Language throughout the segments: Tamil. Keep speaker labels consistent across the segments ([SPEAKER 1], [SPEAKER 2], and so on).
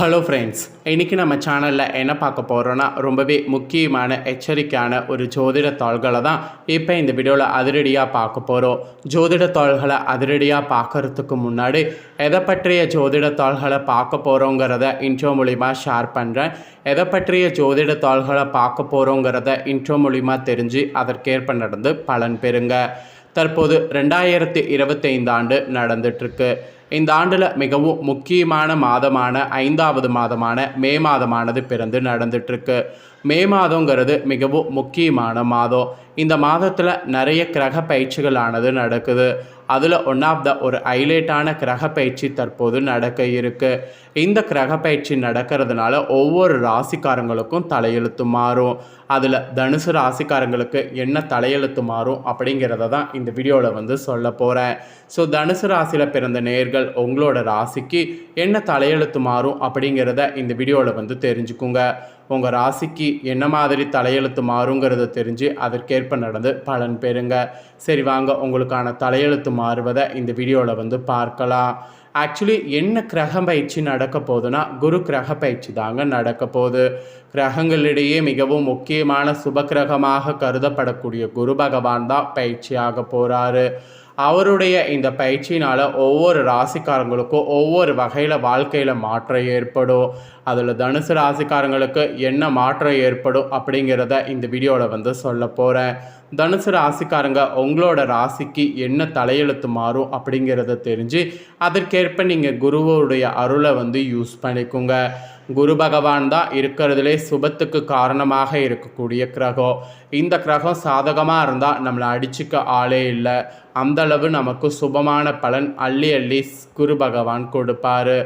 [SPEAKER 1] ஹலோ ஃப்ரெண்ட்ஸ் இன்றைக்கி நம்ம சேனலில் என்ன பார்க்க போகிறோன்னா ரொம்பவே முக்கியமான எச்சரிக்கையான ஒரு ஜோதிட தாள்களை தான் இப்போ இந்த வீடியோவில் அதிரடியாக பார்க்க போகிறோம் ஜோதிட தாள்களை அதிரடியாக பார்க்கறதுக்கு முன்னாடி எதை பற்றிய ஜோதிட தாள்களை பார்க்க போகிறோங்கிறத இன்ட்ரோ மூலிமா ஷேர் பண்ணுறேன் எதை பற்றிய ஜோதிட தாள்களை பார்க்க போகிறோங்கிறத இன்ட்ரோ மூலிமா தெரிஞ்சு அதற்கேற்ப நடந்து பலன் பெறுங்க. தற்போது ரெண்டாயிரத்தி இருபத்தைந்து ஆண்டு நடந்துட்டுருக்கு இந்த ஆண்டில் மிகவும் முக்கியமான மாதமான ஐந்தாவது மாதமான மே மாதமானது பிறந்து நடந்துட்டுருக்கு மே மாதங்கிறது மிகவும் முக்கியமான மாதம். இந்த மாதத்தில் நிறைய கிரக பயிற்சிகளானது நடக்குது. அதில் ஒன் ஆஃப் த ஒரு ஹைலைட்டான கிரக பயிற்சி தற்போது நடக்க இருக்குது இந்த கிரக பயிற்சி நடக்கிறதுனால ஒவ்வொரு ராசிக்காரங்களுக்கும் தலையெழுத்து மாறும். அதில் தனுசு ராசிக்காரங்களுக்கு என்ன தலையெழுத்து மாறும் அப்படிங்கிறத தான் இந்த வீடியோவில் வந்து சொல்ல போகிறேன் ஸோ தனுசு ராசியில் பிறந்த நேர்கள் உங்களோட ராசிக்கு என்ன தலையெழுத்து மாறும் அப்படிங்கிறத இந்த வீடியோவில் வந்து தெரிஞ்சுக்குங்க. உங்கள் ராசிக்கு என்ன மாதிரி தலையெழுத்து மாறுங்கிறத தெரிஞ்சு அதற்கேற்ப நடந்து பலன் பெறுங்க. சரி வாங்க. உங்களுக்கான தலையெழுத்து மாறுவதை இந்த வீடியோவில் வந்து பார்க்கலாம். ஆக்சுவலி என்ன கிரக பயிற்சி நடக்க போகுதுன்னா குரு கிரக பயிற்சி தாங்க நடக்க போகுது. கிரகங்களிடையே மிகவும் முக்கியமான சுப கிரகமாக கருதப்படக்கூடிய குரு பகவான் தான் பயிற்சியாக போகிறாரு அவருடைய இந்த பயிற்சினால் ஒவ்வொரு ராசிக்காரங்களுக்கும் ஒவ்வொரு வகையில் வாழ்க்கையில் மாற்றம் ஏற்படும். அதில் தனுசு ராசிக்காரங்களுக்கு என்ன மாற்றம் ஏற்படும் அப்படிங்கிறத இந்த வீடியோவில் வந்து சொல்ல போகிறேன் தனுசு ராசிக்காரங்க உங்களோட ராசிக்கு என்ன தலையெழுத்து மாறும் அப்படிங்கிறத தெரிஞ்சு அதற்கேற்ப நீங்கள் குருவோடைய அருளை வந்து யூஸ் பண்ணிக்கோங்க. குரு பகவான் தான் இருக்கிறதுலே சுபத்துக்கு காரணமாக இருக்கக்கூடிய கிரகம். இந்த கிரகம் சாதகமாக இருந்தால் நம்மளை அடிச்சுக்க ஆளே இல்லை. அந்தளவு நமக்கு சுபமான பலன் அள்ளி அள்ளி குரு பகவான் கொடுப்பாரு.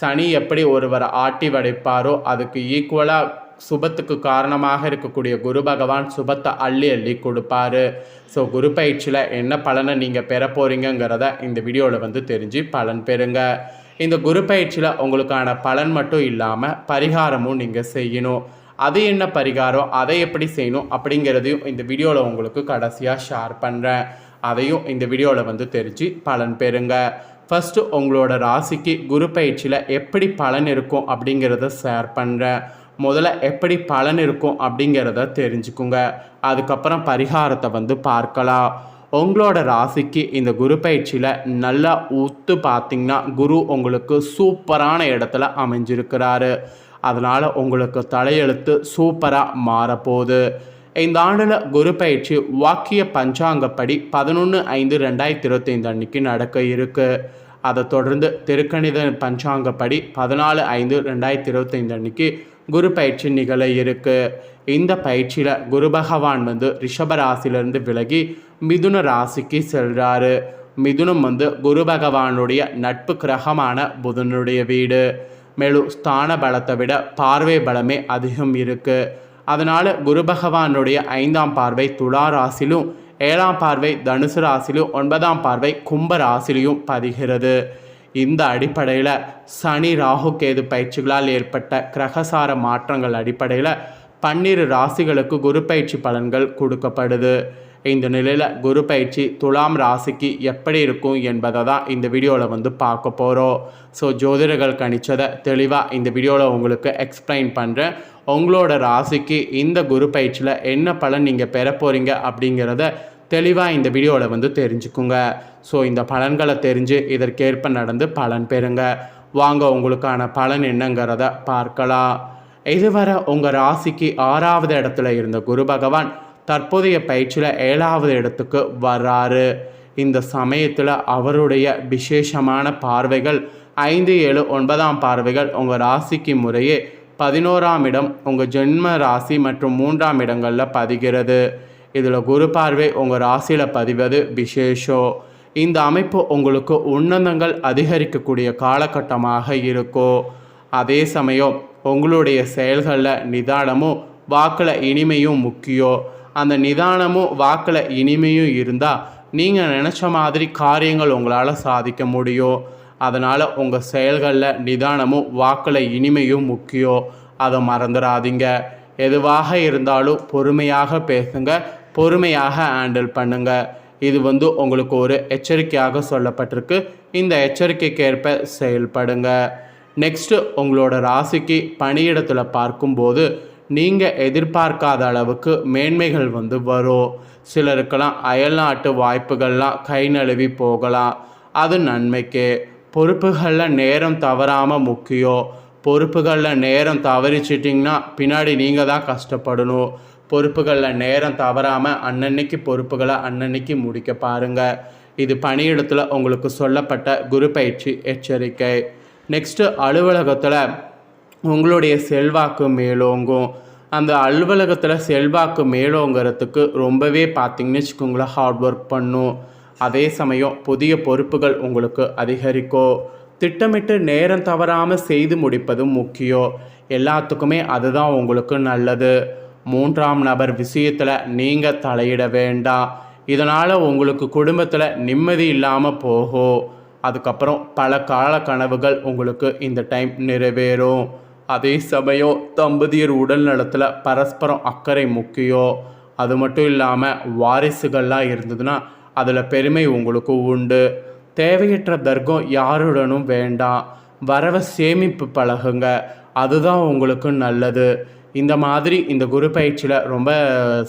[SPEAKER 1] சனி எப்படி ஒருவரை ஆட்டி வடைப்பாரோ அதுக்கு ஈக்குவலாக சுபத்துக்கு காரணமாக இருக்கக்கூடிய குரு பகவான் சுபத்தை அள்ளி அள்ளி கொடுப்பாரு. ஸோ குரு பயிற்சியில் என்ன பலனை நீங்கள் பெற போகிறீங்கிறத இந்த வீடியோவில் வந்து தெரிஞ்சு பலன் பெறுங்க. இந்த குரு பயிற்சியில் உங்களுக்கான பலன் மட்டும் இல்லாமல் பரிகாரமும் நீங்கள் செய்யணும். அது என்ன பரிகாரம்? அதை எப்படி செய்யணும்? அப்படிங்கிறதையும் இந்த வீடியோவில் உங்களுக்கு கடைசியாக ஷேர் பண்ணுறேன் அதையும் இந்த வீடியோவில் வந்து தெரிஞ்சு பலன் பெறுங்க. ஃபஸ்ட்டு உங்களோட ராசிக்கு குரு பயிற்சியில் எப்படி பலன் இருக்கும் அப்படிங்கிறத ஷேர் பண்ணுறேன் முதல்ல எப்படி பலன் இருக்கும் அப்படிங்கிறத தெரிஞ்சுக்குங்க. அதுக்கப்புறம் பரிகாரத்தை வந்து பார்க்கலாம். உங்களோட ராசிக்கு இந்த குரு பயிற்சியில் நல்லா ஊத்து பார்த்திங்கன்னா குரு உங்களுக்கு சூப்பரான இடத்துல அமைஞ்சிருக்கிறாரு. அதனால் உங்களுக்கு தலையெழுத்து சூப்பராக மாறப்போகுது. இந்த ஆண்டில் குரு பயிற்சி வாக்கிய பஞ்சாங்கப்படி பதினொன்று ஐந்து ரெண்டாயிரத்தி இருபத்தைந்து அன்னைக்கு நடக்க இருக்குது அதை தொடர்ந்து திருக்கணித பஞ்சாங்கப்படி பதினாலு ஐந்து ரெண்டாயிரத்தி இருபத்தைந்து அன்னைக்கு குரு பயிற்சி நிகழ இருக்குது இந்த பயிற்சியில் குரு பகவான் வந்து ரிஷபராசிலிருந்து விலகி மிதுன ராசிக்கு செல்கிறாரு மிதுனம் வந்து குரு பகவானுடைய நட்பு கிரகமான புதனுடைய வீடு. மேலும் ஸ்தான பலத்தை விட பார்வை பலமே அதிகம் இருக்குது அதனால் குரு பகவானுடைய ஐந்தாம் பார்வை துலா ராசிலும் ஏழாம் பார்வை தனுசு ராசிலும் ஒன்பதாம் பார்வை கும்ப ராசிலையும் பதிகிறது. இந்த அடிப்படையில் சனி ராகு கேது பயிற்சிகளால் ஏற்பட்ட கிரகசார மாற்றங்கள் அடிப்படையில் பன்னிரு ராசிகளுக்கு குரு பயிற்சி பலன்கள் கொடுக்கப்படுது. இந்த நிலையில் குரு பயிற்சி துலாம் ராசிக்கு எப்படி இருக்கும் என்பதை தான் இந்த வீடியோவில் வந்து பார்க்க போகிறோம் ஸோ ஜோதிடர்கள் கணிச்சதை தெளிவாக இந்த வீடியோவில் உங்களுக்கு எக்ஸ்பிளைன் பண்ணுறேன் உங்களோட ராசிக்கு இந்த குரு பயிற்சியில் என்ன பலன் நீங்கள் பெற போகிறீங்க அப்படிங்கிறத தெளிவாக இந்த வீடியோவில் வந்து தெரிஞ்சுக்குங்க. ஸோ இந்த பலன்களை தெரிஞ்சு இதற்கேற்ப நடந்து பலன் பெறுங்க. வாங்க உங்களுக்கான பலன் என்னங்கிறத பார்க்கலாம். இதுவரை உங்கள் ராசிக்கு ஆறாவது இடத்துல இருந்த குரு பகவான் தற்போதைய பயிற்சியில் ஏழாவது இடத்துக்கு வர்றாரு. இந்த சமயத்தில் அவருடைய விசேஷமான பார்வைகள் ஐந்து ஏழு ஒன்பதாம் பார்வைகள் உங்கள் ராசிக்கு முறையே பதினோராம் இடம் உங்கள் ஜென்ம ராசி மற்றும் மூன்றாம் இடங்களில் பதிகிறது. இதில் குரு பார்வை உங்கள் ராசியில் பதிவது விசேஷம் இந்த அமைப்பு உங்களுக்கு உன்னதங்கள் அதிகரிக்கக்கூடிய காலகட்டமாக இருக்கும் அதே சமயம் உங்களுடைய செயல்களில் நிதானமும் வாக்கில் இனிமையும் முக்கியம் அந்த நிதானமும் வாக்கில் இனிமையும் இருந்தால் நீங்கள் நினச்ச மாதிரி காரியங்கள் உங்களால் சாதிக்க முடியும் அதனால் உங்கள் செயல்களில் நிதானமும் வாக்கில் இனிமையும் முக்கியம் அதை மறந்துடாதீங்க. எதுவாக இருந்தாலும் பொறுமையாக பேசுங்க. பொறுமையாக ஹேண்டில் பண்ணுங்க. இது வந்து உங்களுக்கு ஒரு எச்சரிக்கையாக சொல்லப்பட்டிருக்கு. இந்த எச்சரிக்கைக்கேற்ப செயல்படுங்க. நெக்ஸ்ட்டு உங்களோட ராசிக்கு பணியிடத்தில் பார்க்கும்போது நீங்கள் எதிர்பார்க்காத அளவுக்கு மேன்மைகள் வந்து வரும். சிலருக்கெல்லாம் அயல்நாட்டு வாய்ப்புகள்லாம் கை நழுவி போகலாம். அது நன்மைக்கு. பொறுப்புகளில் நேரம் தவறாமல் முக்கியம். பொறுப்புகளில் நேரம் தவறிச்சிட்டிங்கன்னா பின்னாடி நீங்கள் தான் கஷ்டப்படணும். பொறுப்புகளில் நேரம் தவறாமல் அன்னன்னைக்கு பொறுப்புகளை அன்னன்னைக்கு முடிக்க பாருங்கள் இது பணியிடத்தில் உங்களுக்கு சொல்லப்பட்ட குரு பயிற்சி எச்சரிக்கை. நெக்ஸ்ட்டு அலுவலகத்தில் உங்களுடைய செல்வாக்கு மேலோங்கும். அந்த அலுவலகத்தில் செல்வாக்கு மேலோங்கிறதுக்கு ரொம்பவே பார்த்திங்கன்னு வச்சுக்கோங்களேன் ஹார்ட் ஒர்க் பண்ணும். அதே சமயம் புதிய பொறுப்புகள் உங்களுக்கு அதிகரிக்கும். திட்டமிட்டு நேரம் தவறாமல் செய்து முடிப்பதும் முக்கியம் எல்லாத்துக்குமே அதுதான் உங்களுக்கு நல்லது. மூன்றாம் நபர் விஷயத்தில் நீங்கள் தலையிட வேண்டாம் இதனால் உங்களுக்கு குடும்பத்தில் நிம்மதி இல்லாமல் போகும் அதுக்கப்புறம் பல கால கனவுகள் உங்களுக்கு இந்த டைம் நிறைவேறும். அதே சமயம் தம்பதியர் உடல் நலத்தில் பரஸ்பரம் அக்கறை முக்கியம் அது மட்டும் இல்லாமல் வாரிசுகள்லாம் இருந்ததுன்னா அதில் பெருமை உங்களுக்கு உண்டு. தேவையற்ற தர்க்கம் யாருடனும் வேண்டாம் வரவை சேமிப்பு பழகுங்க. அதுதான் உங்களுக்கு நல்லது. இந்த மாதிரி இந்த குரு பயிற்சியில் ரொம்ப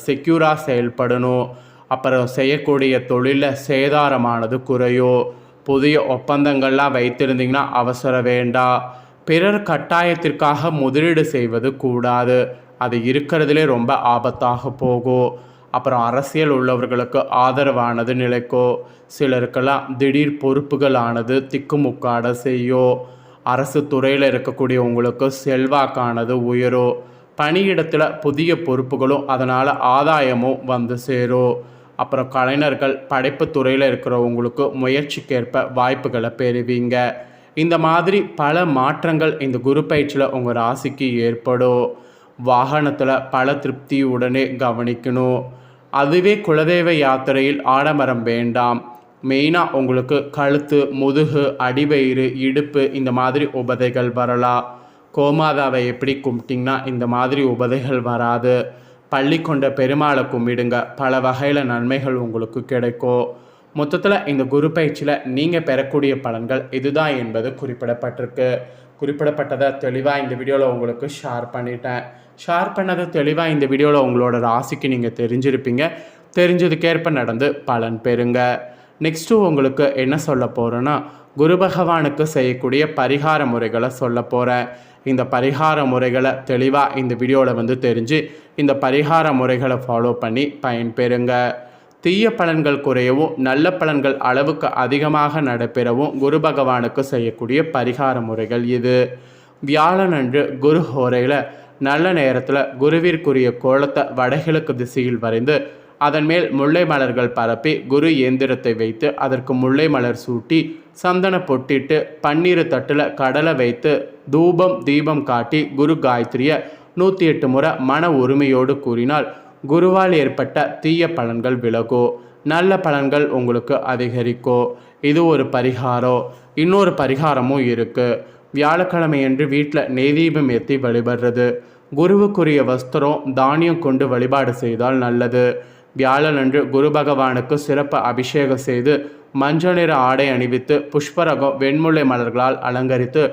[SPEAKER 1] செக்யூராக செயல்படணும். அப்புறம் செய்யக்கூடிய தொழிலில் சேதாரமானது குறையும் புதிய ஒப்பந்தங்கள்லாம் வைத்திருந்தீங்கன்னா அவசரம் வேண்டாம் பிறர் கட்டாயத்திற்காக முதலீடு செய்வது கூடாது. அது இருக்கிறதுலே ரொம்ப ஆபத்தாக போகும். அப்புறம் அரசியல் உள்ளவர்களுக்கு ஆதரவானது நிலைக்கோ சிலருக்கெல்லாம் திடீர் பொறுப்புகளானது திக்குமுக்காட செய்யும் அரசு துறையில் இருக்கக்கூடியவங்களுக்கு செல்வாக்கானது உயரும் பணியிடத்தில் புதிய பொறுப்புகளும் அதனால் ஆதாயமும் வந்து சேரும் அப்புறம் கலைஞர்கள் படைப்பு துறையில் இருக்கிறவங்களுக்கு முயற்சிக்கேற்ப வாய்ப்புகளை பெறுவீங்க. இந்த மாதிரி பல மாற்றங்கள் இந்த குரு பயிற்சியில் உங்கள் ராசிக்கு ஏற்படும். வாகனத்தில் பல திருப்தியுடனே கவனிக்கணும். அதுவே குலதெய்வ யாத்திரையில் ஆடம்பரம் வேண்டாம். மெயினாக உங்களுக்கு கழுத்து முதுகு அடிவயிறு இடுப்பு இந்த மாதிரி உபதைகள் வரலாம். கோமாதாவை எப்படி கும்பிட்டிங்கன்னா இந்த மாதிரி உபதைகள் வராது. பள்ளி கொண்ட பெருமாளை கும்பிடுங்க. பல வகையில் நன்மைகள் உங்களுக்கு கிடைக்கும். மொத்தத்தில் இந்த குரு பயிற்சியில் நீங்கள் பெறக்கூடிய பலன்கள் இதுதான் என்பது குறிப்பிடப்பட்டிருக்கு. குறிப்பிடப்பட்டதை தெளிவாக இந்த வீடியோவில் உங்களுக்கு ஷேர் பண்ணிட்டேன். ஷேர் பண்ணதை தெளிவாக இந்த வீடியோவில் உங்களோட ராசிக்கு நீங்கள் தெரிஞ்சிருப்பீங்க. தெரிஞ்சதுக்கேற்ப நடந்து பலன் பெறுங்க. நெக்ஸ்ட்டு உங்களுக்கு என்ன சொல்ல போகிறேன்னா குரு பகவானுக்கு செய்யக்கூடிய பரிகார முறைகளை சொல்ல போகிறேன் இந்த பரிகார முறைகளை தெளிவாக இந்த வீடியோவில் வந்து தெரிஞ்சு இந்த பரிகார முறைகளை ஃபாலோ பண்ணி பயன்பெறுங்க. தீய பலன்கள் குறையவும் நல்ல பலன்கள் அளவுக்கு அதிகமாக நடைபெறவும் குரு பகவானுக்கு செய்யக்கூடிய பரிகார முறைகள் இது. வியாழனன்று குரு ஹோரையில் நல்ல நேரத்தில் குருவிற்குரிய கோலத்தை வடகிழக்கு திசையில் வரைந்து அதன் மேல் முல்லை மலர்கள் பரப்பி குரு இயந்திரத்தை வைத்து அதற்கு முல்லை மலர் சூட்டி சந்தன பொட்டிட்டு பன்னீர் தட்டில் கடலை வைத்து தூபம் தீபம் காட்டி குரு காயத்ரியை நூற்றி எட்டு முறை மன உரிமையோடு கூறினால் குருவால் ஏற்பட்ட தீய பலன்கள் விலகும் நல்ல பலன்கள் உங்களுக்கு அதிகரிக்கும் இது ஒரு பரிகாரம் இன்னொரு பரிகாரமும் இருக்குது வியாழக்கிழமையன்று வீட்டில் நெய்தீபம் ஏற்றி வழிபடுறது. குருவுக்குரிய வஸ்திரம் தானியம் கொண்டு வழிபாடு செய்தால் நல்லது. வியாழனன்று குரு பகவானுக்கு சிறப்பு அபிஷேகம் செய்து மஞ்சள் நிற ஆடை அணிவித்து புஷ்பரகம் வெண்முல்லை மலர்களால் அலங்கரித்து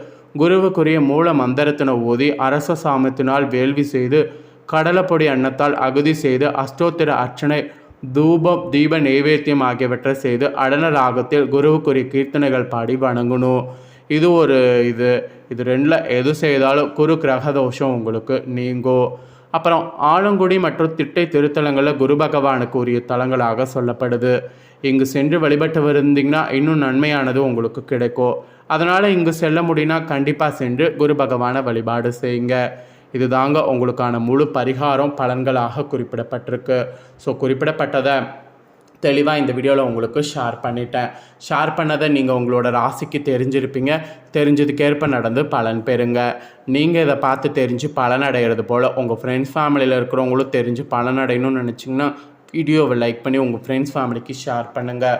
[SPEAKER 1] குருவுக்குரிய மூல மந்திரத்தினை ஊதி அரச சாமத்தினால் வேள்வி செய்து கடலைப்பொடி அன்னத்தால் அகுதி செய்து அஷ்டோத்திர அர்ச்சனை தூபம் தீப நைவேத்தியம் ஆகியவற்றை செய்து அடன ராகத்தில் குருவுக்குரிய கீர்த்தனைகள் பாடி வணங்கணும் இது ஒரு இது இது ரெண்டில் எது செய்தாலும் குரு கிரக தோஷம் உங்களுக்கு நீங்கும் அப்புறம் ஆலங்குடி மற்றும் திட்டை திருத்தலங்களில் குரு பகவானுக்கு உரிய தலங்களாக சொல்லப்படுது. இங்கு சென்று வழிபட்டு வந்தீங்கன்னா இன்னும் நன்மையானது உங்களுக்கு கிடைக்கும். அதனால் இங்கு செல்ல முடியும்னா கண்டிப்பாக சென்று குரு பகவானை வழிபாடு செய்யுங்க. இது தாங்க உங்களுக்கான முழு பரிகாரம் பலன்களாக குறிப்பிடப்பட்டிருக்கு. ஸோ குறிப்பிடப்பட்டதை தெளிவாக இந்த வீடியோவில் உங்களுக்கு ஷேர் பண்ணிட்டேன். ஷேர் பண்ணதை நீங்கள் உங்களோட ராசிக்கு தெரிஞ்சிருப்பீங்க. தெரிஞ்சதுக்கேற்ப நடந்து பலன் பெறுங்க. நீங்கள் இதை பார்த்து தெரிஞ்சு பலன் அடைகிறது போல் உங்கள் ஃப்ரெண்ட்ஸ் ஃபேமிலியில் இருக்கிறவங்களும் தெரிஞ்சு பலன் அடையணும்னு நினச்சிங்கன்னா வீடியோவை லைக் பண்ணி உங்கள் ஃப்ரெண்ட்ஸ் ஃபேமிலிக்கு ஷேர் பண்ணுங்கள்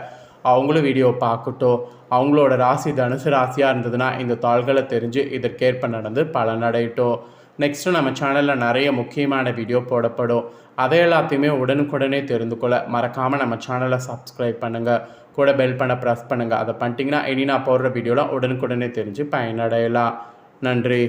[SPEAKER 1] அவங்களும் வீடியோ பார்க்கட்டும். அவங்களோட ராசி தனுசு ராசியாக இருந்ததுன்னா இந்த தாள்களை தெரிஞ்சு இதற்கேற்ப நடந்து பலனடையட்டும் நெக்ஸ்ட்டு நம்ம சேனலில் நிறைய முக்கியமான வீடியோ போடப்படும். அதை எல்லாத்தையுமே உடனுக்குடனே தெரிந்து கொள்ள மறக்காமல் நம்ம சேனலை சப்ஸ்கிரைப் பண்ணுங்கள் கூட பெல் பண்ண ப்ரெஸ் பண்ணுங்கள் அதை பண்ணிட்டீங்கன்னா இனி நான் போடுற வீடியோலாம் உடனுக்குடனே தெரிஞ்சு பயனடையலாம். நன்றி.